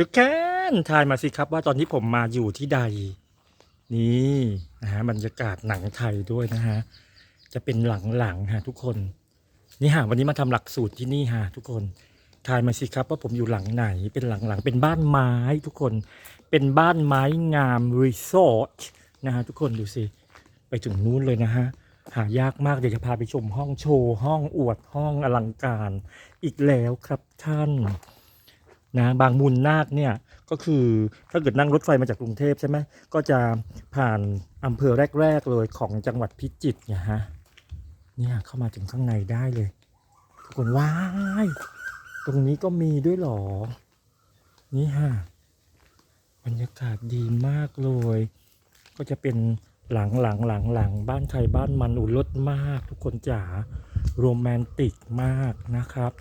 ทุกท่านทายมาสิครับว่าตอนนี้ผมมาอยู่ที่ใด นี่นะฮะบรรยากาศหนังไทยด้วยนะฮะจะเป็นหลังๆฮะทุกคน นี่ฮะวันนี้มาทำหลักสูตรที่นี่ฮะทุกคนทายมาสิครับว่าผมอยู่หลังไหนเป็นหลังๆเป็นบ้านไม้ทุกคนเป็นบ้านไม้งามรีสอร์ทนะฮะทุกคนดูสิไปถึงนู้นเลยนะฮะหายากมากเดี๋ยวจะพาไปชมห้องโชว์ห้องอวดห้องอลังการ อีกแล้วครับท่าน นะบางมูลนาคเนี่ยก็คือถ้าเกิดนั่งรถไฟมาจากกรุงเทพใช่ไหมก็จะผ่านอำเภอแรก ๆ เลยของจังหวัดพิจิตรเนี่ยฮะเนี่ยเข้ามาถึงข้างในได้เลยทุกคนว้ายตรงนี้ก็มีด้วยหรอ นี่ฮะบรรยากาศดีมากเลย ก็จะเป็นหลังหลังหลังหลังบ้านใครบ้านมันอุ่นรถมาก ทุกคนจ๋าโรแมนติกมากนะครับ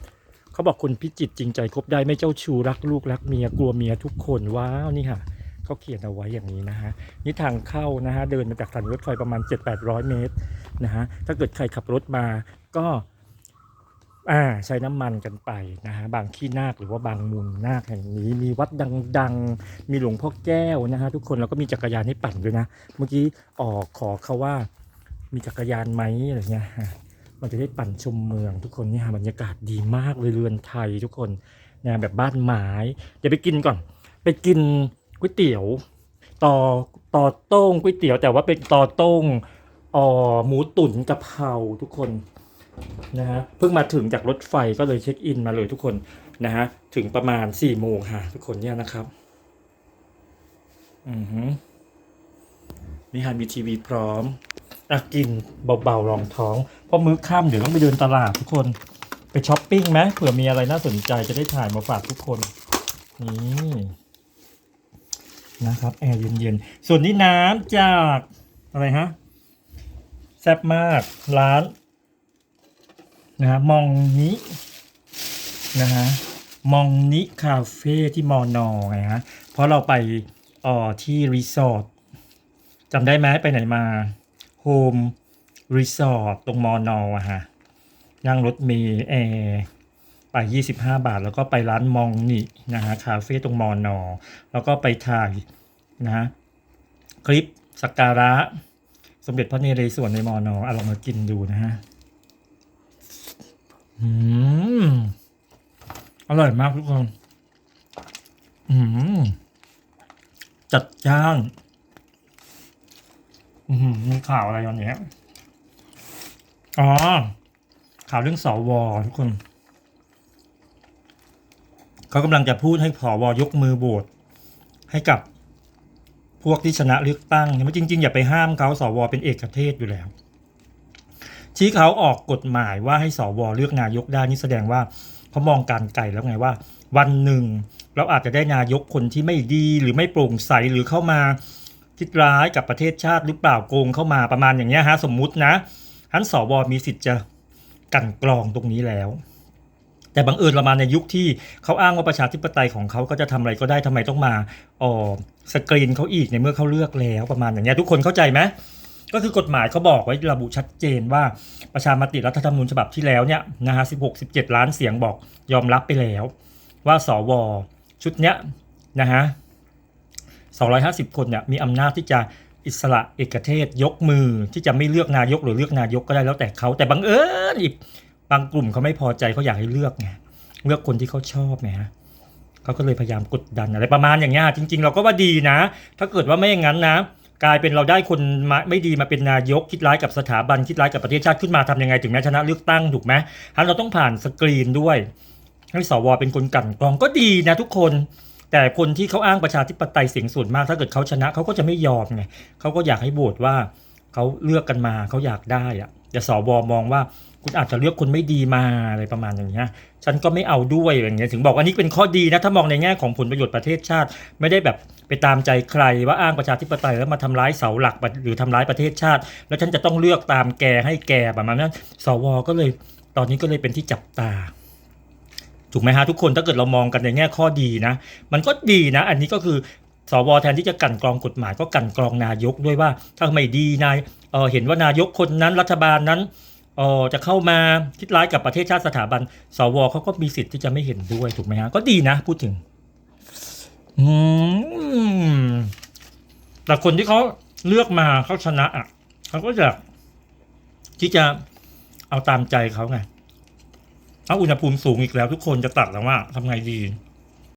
เขาบอกคนพิจิตจริงใจคบได้ไม่เจ้าชู้รักลูกรักเมียกลัวเมียทุกคนว้าวนี่ค่ะเขาเขียนเอาไว้อย่างนี้นะฮะนี่ทางเข้านะฮะเดินมาจากถานรถไฟประมาณ 7-800 เมตรนะฮะถ้าเกิดใครขับรถมาก็อ่าใช้น้ำมันกันไปนะฮะบางขี้นาคหรือว่าบางมุมนาคแห่งนี้ มีวัดดังๆ มีหลวงพ่อแก้วนะฮะทุกคนแล้วก็มีจักรยานให้ปั่นด้วยนะ เมื่อกี้ออกขอเขาว่ามีจักรยานไหมอะไรเงี้ย ฮะมันจะได้ปั่นชมเมืองทุกคนเนี่ยบรรยากาศดีมากเลยเรือนไทยทุกคนนะแบบบ้านไม้ เดี๋ยวไปกินก่อน ไปกินก๋วยเตี๋ยวต่อต่อโต้งก๋วยเตี๋ยว แต่ว่าเป็นต่อโต้งอ่อหมูตุ๋นกะเพราทุกคนนะฮะเพิ่งมาถึงจากรถไฟก็เลยเช็คอินมาเลยทุกคนนะฮะถึงประมาณ4ี่โมงค่ะทุกคนเนี่ยนะครับอือฮึนี่ฮะมีทีวีพร้อม อะกินเบาๆรองท้องเพราะมื้อค่ำเดี๋ยวต้องไปเดินตลาดทุกคนไปช้อปปิ้งไหมเผื่อมีอะไรน่าสนใจจะได้ถ่ายมาฝากทุกคนนี่นะครับแอร์เย็นๆส่วนนี้น้ำจากอะไรฮะแซ่บมากร้านนะฮะมองนินะฮะมองนิคาเฟ่ที่มอนอไงฮะเพราะเราไปอ่อที่รีสอร์ทจำได้ไหมไปไหนมา โฮมรีสอร์ทตรงมอนออะฮะนั่งรถเมล์แอร์ไป 25 บาท แล้วก็ไปร้านมองนี่นะฮะคาเฟ่ตรงมอนอแล้วก็ไปถ่ายนะฮะคลิปสักการะ สมเด็จพระนเรศวรในมอนออะลองมากินดูนะฮะอืมอร่อยมากทุกคน อืมจัดจ้าน มีข่าวอะไรวันนี้อ๋อ ข่าวเรื่องสวทุกคน เขากำลังจะพูดให้ผอวยกมือโหวตให้กับพวกที่ชนะเลือกตั้งแต่ยจริง ๆ อย่าไปห้ามเขาสวเป็นเอกเทศอยู่แล้ว ที่เขาออกกฎหมายว่าให้สวเลือกนายกได้นี่แสดงว่าเขามองการไกลแล้วไงว่า วันหนึ่งเราอาจจะได้นายกคนที่ไม่ดีหรือไม่โปร่งใสหรือเข้ามา คิดร้ายกับประเทศชาติหรือเปล่าโกงเข้ามาประมาณอย่างเงี้ยฮะสมมุตินะฮันสวมีสิทธิ์จะกันกรองตรงนี้แล้ว แต่บังเอิญเรามาในยุคที่เขาอ้างว่าประชาธิปไตยของเขาก็จะทำอะไรก็ได้ทำไมต้องมาอ๋อสกรีนเขาอีกในเมื่อเขาเลือกแล้วประมาณอย่างเงี้ยทุกคนเข้าใจไหมก็คือกฎหมายเขาบอกไว้ระบุชัดเจนว่าประชามติรัฐธรรมนูญฉบับที่แล้วเนี่ยนะฮะ16 17ล้านเสียงบอกยอมรับไปแล้ว ว่าสวชุดเนี้ยนะฮะ 250 คนเนี่ยมีอำนาจที่จะอิสระเอกเทศยกมือที่จะไม่เลือกนายกหรือเลือกนายกก็ได้แล้วแต่เขาแต่บังเอิญอีกบางกลุ่มเขาไม่พอใจเขาอยากให้เลือกไงเลือกคนที่เขาชอบไงฮะเขาก็เลยพยายามกดดันอะไรประมาณอย่างเงี้ยจริง ๆ เราก็ว่าดีนะ ถ้าเกิดว่าไม่อย่างนั้นนะ กลายเป็นเราได้คนมาไม่ดีมาเป็นนายกคิดร้ายกับสถาบันคิดร้ายกับประเทศชาติขึ้นมาทำยังไงถึงแม้ชนะเลือกตั้งถูกไหมฮันเราต้องผ่านสกรีนด้วยให้สวเป็นคนกันกรองก็ดีนะทุกคน แต่คนที่เขาอ้างประชาธิปไตยเสียงส่วนมาก ถ้าเกิดเขาชนะเขาก็จะไม่ยอมไงเขาก็อยากให้โหวตว่าเขาเลือกกันมาเขาอยากได้อะแต่สวมองว่าคุณอาจจะเลือกคนไม่ดีมาอะไรประมาณอย่างเงี้ยฉันก็ไม่เอาด้วยอย่างเงี้ยถึงบอกว่านี่เป็นข้อดีนะถ้ามองในแง่ของผลประโยชน์ประเทศชาติ ไม่ได้แบบไปตามใจใครว่าอ้างประชาธิปไตยแล้วมาทำร้ายเสาหลักหรือทำร้ายประเทศชาติ แล้วฉันจะต้องเลือกตามแกให้แกประมาณนั้นสวก็เลยตอนนี้ก็เลยเป็นที่จับตา ถูกไหมฮะทุกคนถ้าเกิดเรามองกันในแง่ข้อดีนะ มันก็ดีนะ อันนี้ก็คือสวแทนที่จะกันกรองกฎหมายก็กันกรองนายกด้วยว่าถ้าไม่ดีนายเเห็นว่านายกคนนั้นรัฐบาลนั้นออจะเข้ามาคิดร้ายกับประเทศชาติสถาบัน สวเขาก็มีสิทธิ์ที่จะไม่เห็นด้วยถูกไหมฮะก็ดีนะพูดถึงแต่คนที่เขาเลือกมาเขาชนะอะเขาก็จะที่จะเอาตามใจเขาไง ถ้าอุณหภูมิสูงอีกแล้วทุกคนจะตัดแล้วว่าทำไงดี